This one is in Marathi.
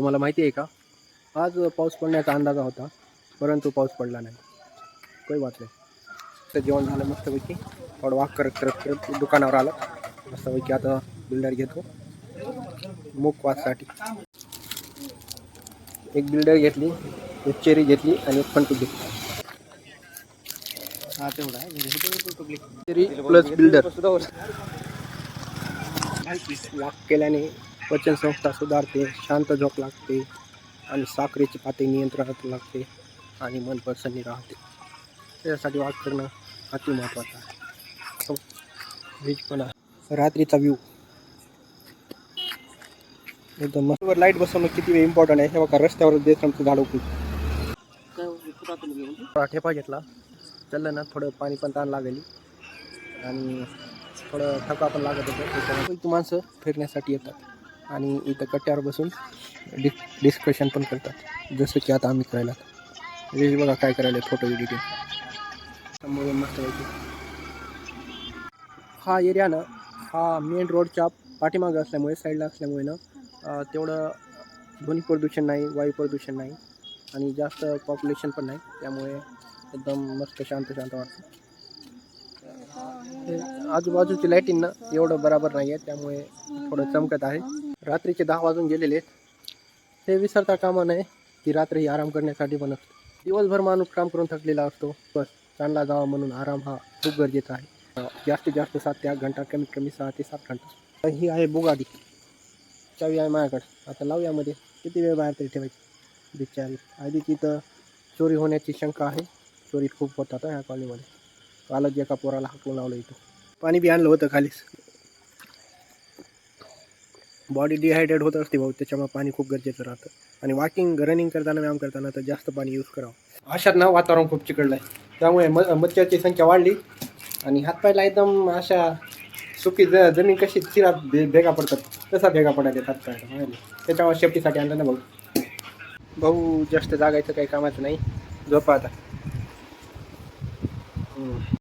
तुम्हाला माहिती आहे का? आज पाऊस पडण्याचा अंदाज होता परंतु पाऊस पडला नाही. काही वाट नाही. तर जेवण झालं मस्तपैकी. थोडं वाक करत करत करत दुकानावर आलं. मस्तपैकी आता बिल्डर घेतो. मूग वाचसाठी एक बिल्डर घेतली एक चेरी घेतली आणि एक फंटू घेतली. हा तेवढा चेरी प्लस बिल्डर वाक केल्याने पचनसंस्था सुधारते शांत झोप लागते आणि साखरेची पातळी नियंत्रणात लागते आणि मन प्रसन्न राहते. त्यासाठी वाट करणं अति महत्त्वाचं आहे. हो. रात्रीचा व्ह्यू एकदम मस्तवर लाइट बसवणं किती इम्पॉर्टंट आहे? हे बघा रस्त्यावर बेसनचं झाड उपयोग ठेपा घेतला. चाललं ना थोडं पाणी पण ताण लागेल. आणि थोडं थका पण लागत होतं. माणसं फिरण्यासाठी येतात. आणि इथं कट्ट्यावर बसून डि डिस्कशन पण करतात. जसं की आता आम्ही करायला. म्हणजे रेज बघा काय करायला फोटो एडिटिंग समोरून मस्त हा एरिया ना हा मेन रोडच्या पाठीमागं असल्यामुळे साईडला असल्यामुळे ना तेवढं ध्वनी प्रदूषण नाही वायू प्रदूषण नाही आणि जास्त पॉप्युलेशन पण नाही. त्यामुळे एकदम मस्त शांत शांत वाटतं. आजूबाजूची लाईटिंग ना एवढं बराबर नाही आहे त्यामुळे थोडं चमकत आहे. रात्रीचे दहा वाजून गेलेले आहेत. हे विसरता कामा नये. की रात्री आराम करण्यासाठी पण असतं. दिवसभर माणूस काम करून थकलेला असतो. बस चांगला जावा म्हणून आराम हा खूप गरजेचा आहे. जास्तीत जास्त सात ते आठ घंटा कमीत कमी सहा ते सात घंटा. ही आहे बोगाडी चावी आहे माझ्याकडे. आता लावूयामध्ये किती वेळ बाहेर तरी ठेवायची? बिचारी. आधी तिथं चोरी होण्याची शंका आहे. चोरी खूप होतात ह्या कॉलनीमध्ये कालच एका पोराला हाकलून लावलं इथं. पाणी बी आणलं होतं खालीच. बॉडी डिहायड्रेट होत असते भाऊ त्याच्यामुळे पाणी खूप गरजेचं राहतं. आणि वॉकिंग रनिंग करताना व्यायाम करताना तर जास्त पाणी यूज करावं. अशात ना वातावरण खूप चिकडलं आहे त्यामुळे म मच्छरची संख्या वाढली. आणि हातपायला एकदम अशा सुकी ज जमीन कशी चिरा भे भेगा पडतात तसा भेगा पडायला हातपायला त्याच्यामुळे शेफ्टीसाठी आणलं ना भाऊ. भाऊ जास्त जागायचं काही कामाचं नाही. झोपा आता.